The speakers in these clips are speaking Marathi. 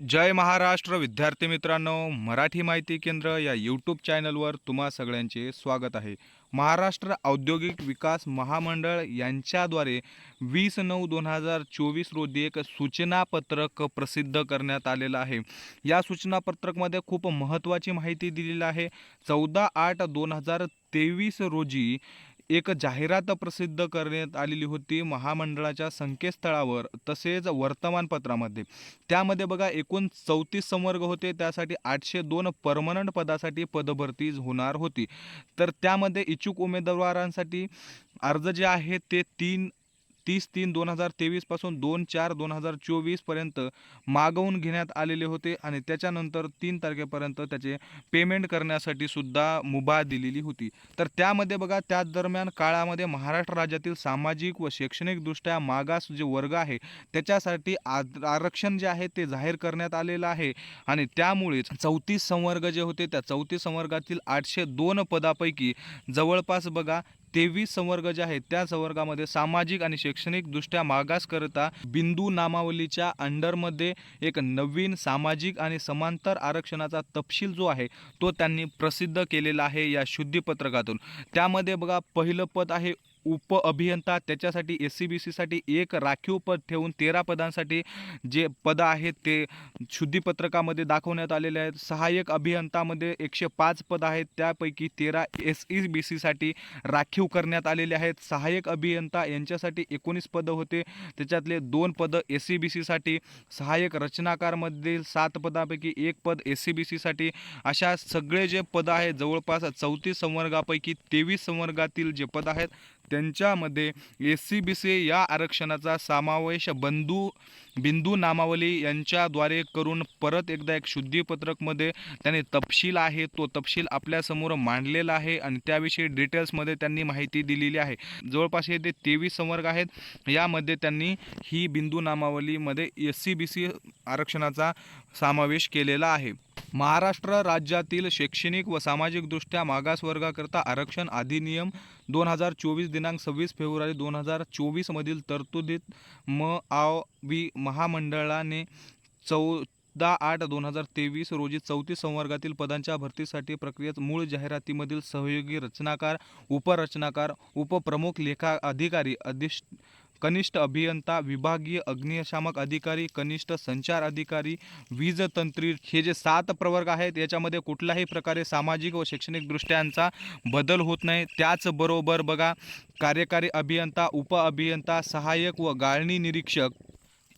जय महाराष्ट्र विद्यार्थी मित्रांनो मराठी माहिती केंद्र या यूट्यूब चॅनलवर तुम्हा सगळ्यांचे स्वागत आहे. महाराष्ट्र औद्योगिक विकास महामंडळ यांच्याद्वारे वीस नऊ दोन हजार चोवीस रोजी एक सूचनापत्रक प्रसिद्ध करण्यात आलेलं आहे. या सूचनापत्रकमध्ये खूप महत्त्वाची माहिती दिलेली आहे. चौदा आठ दोन हजार तेवीस रोजी एक जाहिरात प्रसिद्ध करण्यात आलेली होती महामंडळाच्या संकेतस्थळावर तसेच वर्तमानपत्रामध्ये. त्यामध्ये बघा एकूण चौतीस संवर्ग होते त्यासाठी आठशे दोन परमनंट पदासाठी पदभरती होणार होती. तर त्यामध्ये इच्छुक उमेदवारांसाठी अर्ज जे आहेत ते तीन तीस तीन दोन हजार तेवीसपासून दोन चार दोन हजार चोवीसपर्यंत मागवून घेण्यात आलेले होते आणि त्याच्यानंतर तीन तारखेपर्यंत त्याचे पेमेंट करण्यासाठी सुद्धा मुभा दिलेली होती. तर त्यामध्ये बघा त्याच दरम्यान काळामध्ये महाराष्ट्र राज्यातील सामाजिक व शैक्षणिकदृष्ट्या मागास जे वर्ग आहे त्याच्यासाठी आद- आरक्षण जे आहे ते जाहीर करण्यात आलेलं आहे. आणि त्यामुळेच चौतीस संवर्ग जे होते त्या चौतीस संवर्गातील आठशे दोन पदापैकी जवळपास बघा तेवीस संवर्ग जे आहेत त्या संवर्गामध्ये सामाजिक आणि शैक्षणिकदृष्ट्या मागासकरता बिंदू नामावलीच्या अंडरमध्ये एक नवीन सामाजिक आणि समांतर आरक्षणाचा तपशील जो आहे तो त्यांनी प्रसिद्ध केलेला आहे या शुद्धीपत्रकातून. त्यामध्ये बघा पहिलं पद आहे उप अभियंता त्याच्यासाठी एस सी बी सीसाठी एक राखीव पद ठेवून तेरा पदांसाठी जे पदं आहेत ते शुद्धीपत्रकामध्ये दाखवण्यात आलेले आहेत. सहाय्यक अभियंतामध्ये एकशे पाच पद आहेत. त्यापैकी तेरा एस ई बी सीसाठी राखीव करण्यात आलेले आहेत. सहाय्यक अभियंता यांच्यासाठी एकोणीस पदं होते. त्याच्यातले दोन पदं एस सी बी सीसाठी सहाय्यक रचनाकारमधील सात पदापैकी एक पद एस सी बी सीसाठी अशा सगळे जे पदं आहेत जवळपास चौतीस संवर्गापैकी तेवीस संवर्गातील जे पद आहेत त्यांच्यामध्ये एस सी बी सी या आरक्षणाचा समावेश बंधू बिंदू नामावली यांच्याद्वारे करून परत एकदा एक शुद्धीपत्रकमध्ये त्यांनी तपशील आहे तो तपशील आपल्यासमोर मांडलेला आहे आणि त्याविषयी डिटेल्समध्ये त्यांनी माहिती दिलेली आहे. जवळपास हे ते तेवीस संवर्ग आहेत. यामध्ये त्यांनी ही बिंदू नामावलीमध्ये एस सी बी सी आरक्षणाचा समावेश केलेला आहे. महाराष्ट्र राज्यातील शैक्षणिक व सामाजिकदृष्ट्या मागासवर्गाकरता आरक्षण अधिनियम दोन हजार चोवीस दिनांक सव्वीस फेब्रुवारी दोन हजार चोवीसमधील तरतुदीत म आव वि महामंडळाने चौदा आठ दोन हजार तेवीस रोजी चौतीस संवर्गातील पदांच्या भरतीसाठी प्रक्रियेत मूळ जाहिरातीमधील सहयोगी रचनाकार उपरचनाकार उपप्रमुख लेखा अधिकारी अधिष कनिष्ठ अभियंता विभागीय अग्निशामक अधिकारी कनिष्ठ संचार अधिकारी वीज तंत्री हे जे सात प्रवर्ग आहेत याच्यामध्ये कुठल्याही प्रकारे सामाजिक व शैक्षणिकदृष्ट्यांचा बदल होत नाही. त्याचबरोबर बघा कार्यकारी अभियंता उप अभियंता सहाय्यक व गाळणी निरीक्षक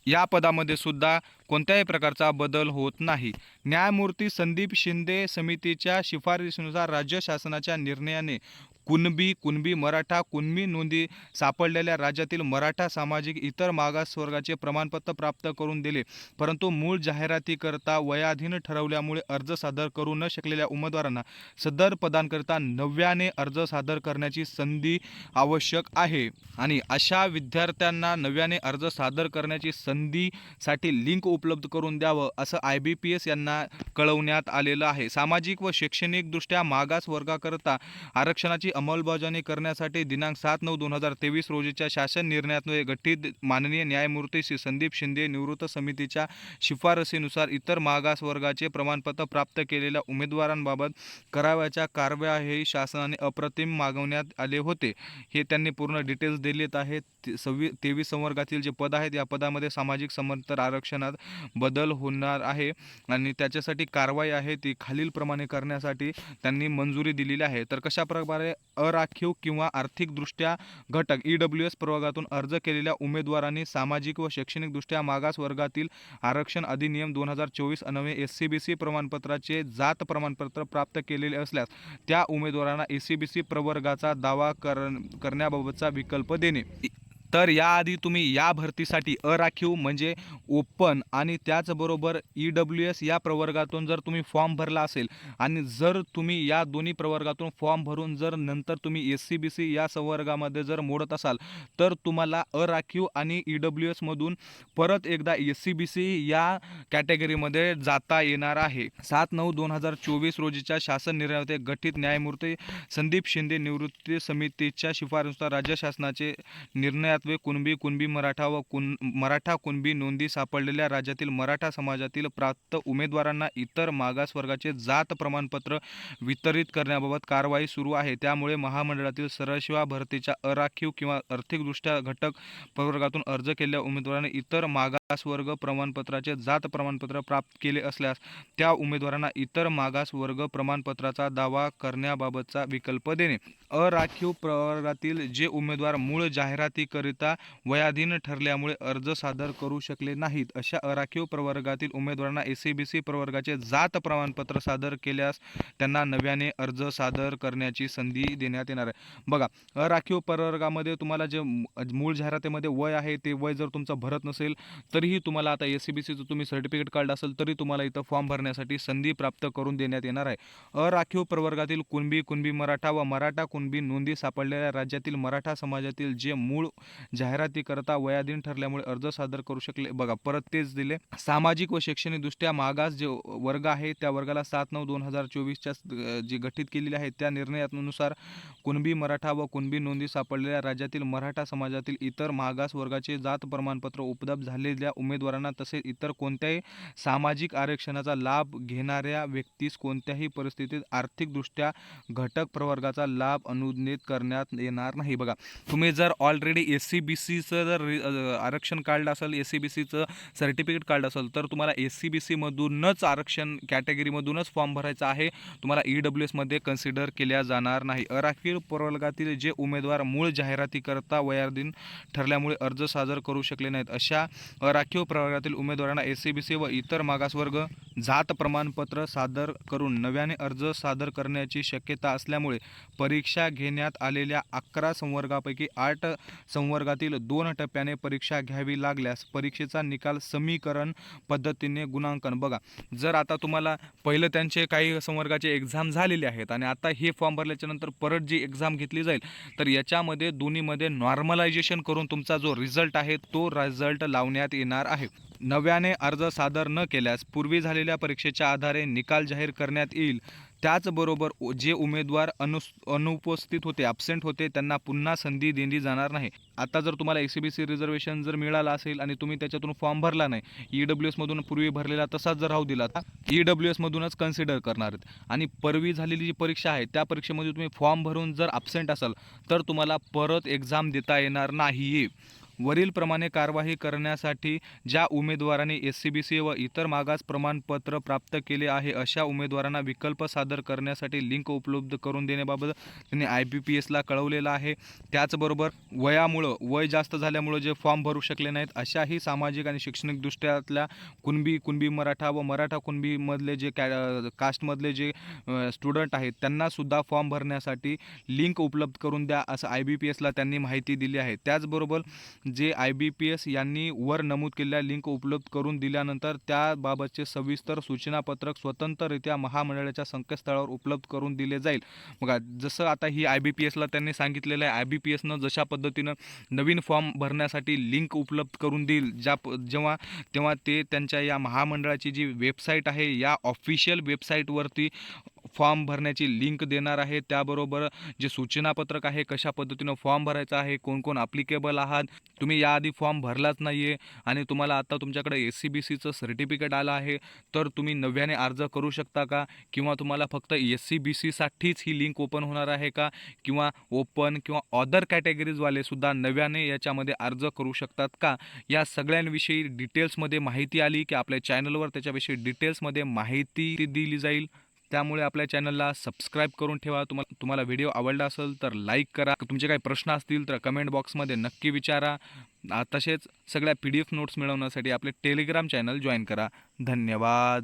या पदामध्ये सुद्धा कोणत्याही प्रकारचा बदल होत नाही. न्यायमूर्ती संदीप शिंदे समितीच्या शिफारसीनुसार राज्य शासनाच्या निर्णयाने कुणबी कुणबी मराठा कुणबी नोंदी सापडलेल्या राज्यातील मराठा सामाजिक इतर मागासवर्गाचे प्रमाणपत्र प्राप्त करून दिले. परंतु मूळ जाहिरातीकरता वयाधीन ठरवल्यामुळे अर्ज सादर करू न शकलेल्या उमेदवारांना सदर पदांकरिता नव्याने अर्ज सादर करण्याची संधी आवश्यक आहे. आणि अशा विद्यार्थ्यांना नव्याने अर्ज सादर करण्याची संधीसाठी लिंक उपलब्ध करून द्यावं असं आय बी पी एस यांना कळवण्यात आलेलं आहे. सामाजिक व शैक्षणिकदृष्ट्या मागास वर्गाकरता आरक्षणाची अंमलबजावणी करण्यासाठी दिनांक सात नऊ दोन हजार तेवीस रोजीच्या शासन निर्णयातून गठीत माननीय न्यायमूर्ती श्री संदीप शिंदे निवृत्त समितीच्या शिफारसीनुसार इतर मागासवर्गाचे प्रमाणपत्र प्राप्त केलेल्या उमेदवारांबाबत करावयाच्या कारवाई शासनाने अप्रतिम मागवण्यात आले होते. हे त्यांनी पूर्ण डिटेल्स दिलेत आहेत. ते- सव्वी तेवीस संवर्गातील जे पद आहेत या पदामध्ये सामाजिक समांतर आरक्षणात बदल होणार आहे आणि त्याच्यासाठी कारवाई आहे ती खालीलप्रमाणे करण्यासाठी त्यांनी मंजुरी दिलेली आहे. तर कशा प्रकारे अराखीव किंवा आर्थिकदृष्ट्या घटक. ई डब्ल्यू एस प्रवर्गातून अर्ज केलेल्या उमेदवारांनी सामाजिक व शैक्षणिकदृष्ट्या मागास वर्गातील आरक्षण अधिनियम दोन हजार चोवीस अन्वये एस सी बी सी प्रमाणपत्राचे जात प्रमाणपत्र प्राप्त केलेले असल्यास त्या उमेदवारांना एस सी बी सी प्रवर्गाचा दावा कर करण्याबाबतचा विकल्प देणे. तर याआधी तुम्ही या भरतीसाठी अराखीव म्हणजे ओपन आणि त्याचबरोबर ई डब्ल्यू एस या प्रवर्गातून जर तुम्ही फॉर्म भरला असेल आणि जर तुम्ही या दोन्ही प्रवर्गातून फॉर्म भरून जर नंतर तुम्ही एस सी बी सी या संवर्गामध्ये जर मोडत असाल तर तुम्हाला अराखीव आणि ई डब्ल्यू एसमधून परत एकदा एस सी बी सी या कॅटेगरीमध्ये जाता येणार आहे. सात नऊ दोन हजार चोवीस रोजीच्या शासन निर्णयामध्ये गठीत न्यायमूर्ती संदीप शिंदे निवृत्ती समितीच्या शिफारसीनुसार राज्य शासनाचे निर्णयात सातवे कुणबी कुणबी मराठा व कुण मराठा कुणबी नोंदी सापडलेल्या राज्यातील मराठा समाजातील प्राप्त उमेदवारांना इतर मागासवर्गाचे जात प्रमाणपत्र वितरित करण्याबाबत कारवाई सुरू आहे. त्यामुळे महामंडळातील सरशिवा भरतीच्या अराखीव किंवा आर्थिकदृष्ट्या घटक प्रवर्गातून अर्ज केलेल्या उमेदवारांना इतर मागा मागासवर्ग प्रमाणपत्राचे जात प्रमाणपत्र प्राप्त केले असल्यास त्या उमेदवारांना इतर मागास वर्ग प्रमाणपत्राचा दावा करण्याबाबतचा विकल्प देणे. अराखीव प्रवर्गातील जे उमेदवार मूळ जाहिरातीकरिता वयाधीन ठरल्यामुळे अर्ज सादर करू शकले नाहीत अशा अराखीव प्रवर्गातील उमेदवारांना एस सी बी सी प्रवर्गाचे जात प्रमाणपत्र सादर केल्यास त्यांना नव्याने अर्ज सादर करण्याची संधी देण्यात येणार आहे. बघा अराखीव प्रवर्गामध्ये तुम्हाला जे मूळ जाहिरातीमध्ये वय आहे ते वय जर तुमचं भरत नसेल तर तरीही तुम्हाला आता एस सी बी सीचं तुम्ही सर्टिफिकेट काढलं असेल तरी तुम्हाला इथं फॉर्म भरण्यासाठी संधी प्राप्त करून देण्यात येणार आहे. अराखीव प्रवर्गातील कुणबी कुणबी मराठा व मराठा कुणबी नोंदी सापडलेल्या राज्यातील मराठा समाजातील जे मूळ जाहिरातीकरता वयाधीन ठरल्यामुळे अर्ज सादर करू शकले. बघा परत तेच दिले. सामाजिक व शैक्षणिकदृष्ट्या मागास जे वर्ग आहे त्या वर्गाला सात नऊ दोन हजार चोवीसच्या जी गठीत केलेली आहे त्या निर्णयानुसार कुणबी मराठा व कुणबी नोंदी सापडलेल्या राज्यातील मराठा समाजातील इतर मागास वर्गाचे जात प्रमाणपत्र उपलब्ध झालेल्या उमेदवारांना तसेच इतर कोणत्याही सामाजिक आरक्षणाचा लाभ घेणाऱ्या व्यक्तीस कोणत्याही परिस्थितीत आर्थिकदृष्ट्या घटक प्रवर्गाचा लाभ अनुज्ञित करण्यात येणार नाही. बघा तुम्ही जर ऑलरेडी एस सी बी सीचं जर आरक्षण काढलं असेल एस सी बी सीचं सर्टिफिकेट काढलं असेल तर तुम्हाला एस सी बी सीमधूनच आरक्षण कॅटेगरीमधूनच फॉर्म भरायचा आहे. तुम्हाला ई डब्ल्यू एसमध्ये कन्सिडर केल्या जाणार नाही. अराखीव प्रवर्गातील जे उमेदवार मूळ जाहिरातीकरता वयाधीन ठरल्यामुळे अर्ज सादर करू शकले नाहीत. अशा अरा राखीव प्रवर्गातील उमेदवारांना एस सी बी सी व इतर मागासवर्ग जात प्रमाणपत्र सादर करून नव्याने अर्ज सादर करण्याची शक्यता असल्यामुळे परीक्षा घेण्यात आलेल्या अकरा संवर्गापैकी आठ संवर्गातील दोन टप्प्याने परीक्षा घ्यावी लागल्यास परीक्षेचा निकाल समीकरण पद्धतीने गुणांकन. बघा जर आता तुम्हाला पहिलं त्यांचे काही संवर्गाचे एक्झाम झालेले आहेत आणि आता हे फॉर्म भरल्याच्यानंतर परत जी एक्झाम घेतली जाईल तर याच्यामध्ये दोन्हीमध्ये नॉर्मलायझेशन करून तुमचा जो रिझल्ट आहे तो रिझल्ट लावण्यात येणार आहे. नव्याने अर्ज सादर न केल्यास पूर्वी झालेल्या परीक्षेच्या आधारे निकाल जाहीर करण्यात येईल. त्याचबरोबर जे उमेदवार अनुस अनुपस्थित होते ॲबसेंट होते त्यांना पुन्हा संधी दिली जाणार नाही. आता जर तुम्हाला A C B C reservation जर मिळालं असेल आणि तुम्ही त्याच्यातून फॉर्म भरला नाही ई डब्ल्यू एसमधून पूर्वी भरलेला तसाच जर राहू दिला ई डब्ल्यू एसमधूनच कन्सिडर करणार आहेत. आणि परवी झालेली जी परीक्षा आहे त्या परीक्षेमध्ये तुम्ही फॉर्म भरून जर ॲबसेंट असाल तर तुम्हाला परत एक्झाम देता येणार नाही वरीलप्रमाणे कारवाई करण्यासाठी ज्या उमेदवारांनी एस सी बी सी व इतर मागास प्रमाणपत्र प्राप्त केले आहे अशा उमेदवारांना विकल्प सादर करण्यासाठी लिंक उपलब्ध करून देण्याबाबत त्यांनी आय बी पी एसला कळवलेलं आहे. त्याचबरोबर वयामुळं वय जास्त झाल्यामुळं जे फॉर्म भरू शकले नाहीत अशाही सामाजिक आणि शैक्षणिकदृष्ट्यातल्या कुणबी कुणबी मराठा व मराठा कुणबीमधले जे कॅ कास्टमधले जे स्टुडंट आहेत त्यांनासुद्धा फॉर्म भरण्यासाठी लिंक उपलब्ध करून द्या असं आय बी पी एसला त्यांनी माहिती दिली आहे. त्याचबरोबर जे आय बी पी एस यांनी वर नमूद केलेल्या लिंक उपलब्ध करून दिल्यानंतर त्याबाबतचे सविस्तर सूचनापत्रक स्वतंत्ररित्या महामंडळाच्या संकेतस्थळावर उपलब्ध करून दिले जाईल. बघा जसं आता ही आय बी पी एसला त्यांनी सांगितलेलं आहे आय बी पी एसनं जशा पद्धतीनं नवीन फॉर्म भरण्यासाठी लिंक उपलब्ध करून देईल ज्या प जेव्हा तेव्हा ते त्यांच्या या महामंडळाची जी वेबसाईट आहे या ऑफिशियल वेबसाईटवरती फॉर्म भरण्याची लिंक देणार आहे. त्याबरोबर जे सूचनापत्रक आहे कशा पद्धतीनं फॉर्म भरायचा आहे कोण कोण अप्लिकेबल आहात तुम्ही याआधी फॉर्म भरलाच नाही आहे आणि तुम्हाला आता तुमच्याकडे एस सी बी सीचं सर्टिफिकेट आलं आहे तर तुम्ही नव्याने अर्ज करू शकता का? किंवा तुम्हाला फक्त एस सी बी सीसाठीच ही लिंक ओपन होणार आहे का? किंवा ओपन किंवा ऑदर कॅटेगरीजवाले सुद्धा नव्याने याच्यामध्ये अर्ज करू शकतात का? या सगळ्यांविषयी डिटेल्समध्ये माहिती आली की आपल्या चॅनलवर त्याच्याविषयी डिटेल्समध्ये माहिती दिली जाईल. त्यामुळे आपल्या चॅनलला सबस्क्राईब करून ठेवा. तुम्हाला तुम्हाला व्हिडिओ आवडला असेल तर लाईक करा. तुमचे काही प्रश्न असतील तर कमेंट बॉक्समध्ये नक्की विचारा. तसेच सगळ्या पी डी एफ नोट्स मिळवण्यासाठी आपले टेलिग्राम चॅनल जॉईन करा. धन्यवाद.